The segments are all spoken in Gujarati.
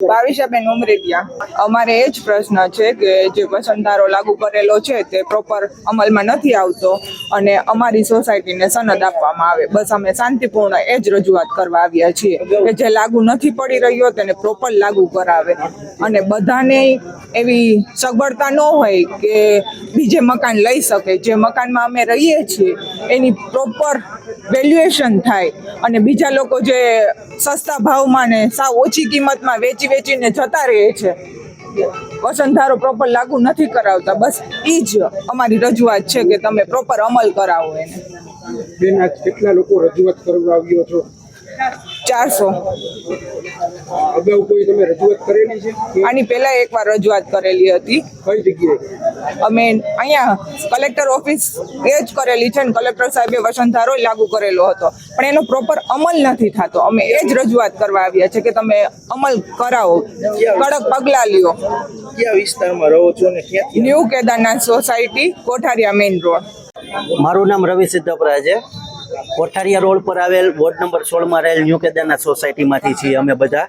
ભાવિશાબેન ઉમરેલિયા અમારે એ જ પ્રશ્ન છે કે જે વસંતારો લાગુ કરેલો છે તે પ્રોપર અમલમાં નથી આવતો અને અમારી સોસાયટીને સનદ આપવામાં આવે. બસ અમે શાંતિપૂર્ણ એ જ રજૂઆત કરવા આવ્યા છીએ કે જે લાગુ નથી પડી રહ્યો તેને પ્રોપર લાગુ કરાવે. અને બધાને એવી સગવડતા ન હોય કે બીજે મકાન લઈ શકે. જે મકાનમાં અમે રહીએ છીએ, એની પ્રોપર વેલ્યુએશન થાય. અને બીજા લોકો જે સસ્તા ભાવમાં ને સાવ ઓછી કિંમતમાં વેચી વેચીને જતા રહે છે વસંતધારો પ્રોપર લાગુ નથી કરાવતા. બસ એ જ અમારી રજૂઆત છે કે તમે પ્રોપર અમલ કરાવો એને. કેટલા લોકો રજૂઆત કરવા આવ્યો છો? ચારસો. અગાઉ કોઈ તમે રજૂઆત કરેલી છે? આની પહેલા એકવાર રજૂઆત કરેલી હતી. કઈ જગ્યાએ? અમે અહીંયા કલેક્ટર ઓફિસ એ જ કરેલી છે ને કલેક્ટર સાહેબે વસંતધારો લાગુ કરેલો હતો. પણ એનો પ્રોપર અમલ નથી થતો. અમે એ જ રજૂઆત કરવા આવ્યા છે કે તમે અમલ કરાવો. કડક પગલાં લ્યો. કયા વિસ્તારમાં રહો છો ને new Kedarnath society Kothariya main road. મારું નામ રવિ સિદ્ધપરા છે. કોઠારિયા રોડ પર આવેલ વોર્ડ નંબર સોળમાં રહેલ ન્યૂ કેદારનાથ સોસાયટીમાંથી છીએ અમે બધા.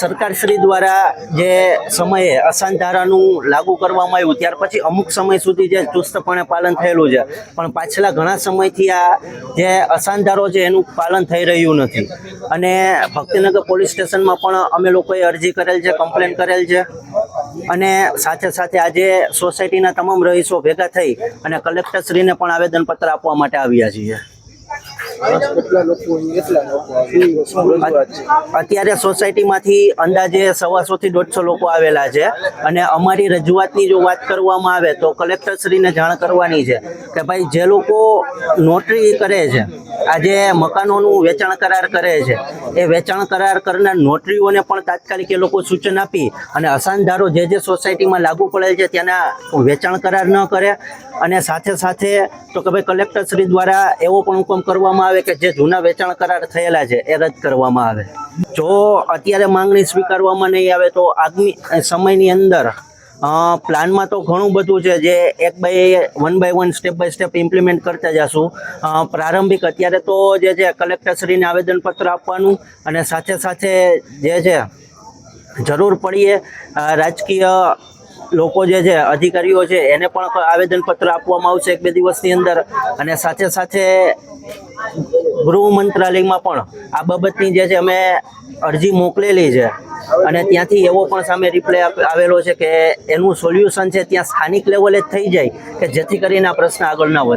સરકારશ્રી દ્વારા જે સમયે અસાન ધારાનું લાગુ કરવામાં આવ્યું, ત્યાર પછી અમુક સમય સુધી જે ચુસ્તપણે પાલન થયેલું છે, પણ પાછલા ઘણા સમયથી આ જે અસાન ધારો છે એનું પાલન થઈ રહ્યું નથી. અને ભક્તિનગર પોલીસ સ્ટેશનમાં પણ અમે લોકોએ અરજી કરેલ છે, કમ્પ્લેન કરેલ છે. અને સાથે સાથે આજે સોસાયટીના તમામ રહીશો ભેગા થઈ અને કલેક્ટરશ્રીને પણ આવેદનપત્ર આપવા માટે આવ્યા છીએ. અત્યારે સોસાયટીમાંથી અંદાજે સવાસો થી દોઢસો લોકો આવેલા છે અને અમારી રજૂઆતની જો વાત કરવામાં આવે તો કલેક્ટરશ્રીને જાણ કરવાની છે કે ભાઈ જે લોકો નોટરી કરે છે આજે મકાનોનું વેચાણ કરાર કરે છે. એ વેચાણ કરાર કરનાર નોટરીઓને પણ તાત્કાલિક એ લોકો સૂચન આપી અને અસાનધારો જે જે સોસાયટીમાં લાગુ પડેલ છે ત્યાંના વેચાણ કરાર ન કરે અને સાથે સાથે તો કે ભાઈ કલેક્ટરશ્રી દ્વારા એવો પણ હુકમ કરવામાં આવે કે જે જૂના વેચાણ કરાર થયેલા છે એ રદ કરવામાં આવે. જો અત્યારે માંગણી સ્વીકારવામાં નહીં આવે તો આગામી સમયની અંદર પ્લાનમાં તો ઘણું બધું છે જે એક by one by one step by step implement કરતા જશું. પ્રારંભિક અત્યારે તો જે છે કલેક્ટરશ્રીને આવેદનપત્ર આપવાનું અને સાથે સાથે જે છે જરૂર પડીએ રાજકીય લોકો જે છે અધિકારીઓ છે એને પણ આવેદનપત્ર આપવામાં આવશે એક બે દિવસની અંદર. અને સાથે સાથે ગૃહ મંત્રાલયમાં પણ આ બાબતની જે છે અમે અરજી મોકલેલી છે. અને ત્યાંથી એવો પણ સામે રિપ્લાય આવેલો છે કે એનું સોલ્યુશન છે ત્યાં સ્થાનિક લેવલે જ થઈ જાય કે જેથી કરીને આ પ્રશ્ન આગળ ના વધે.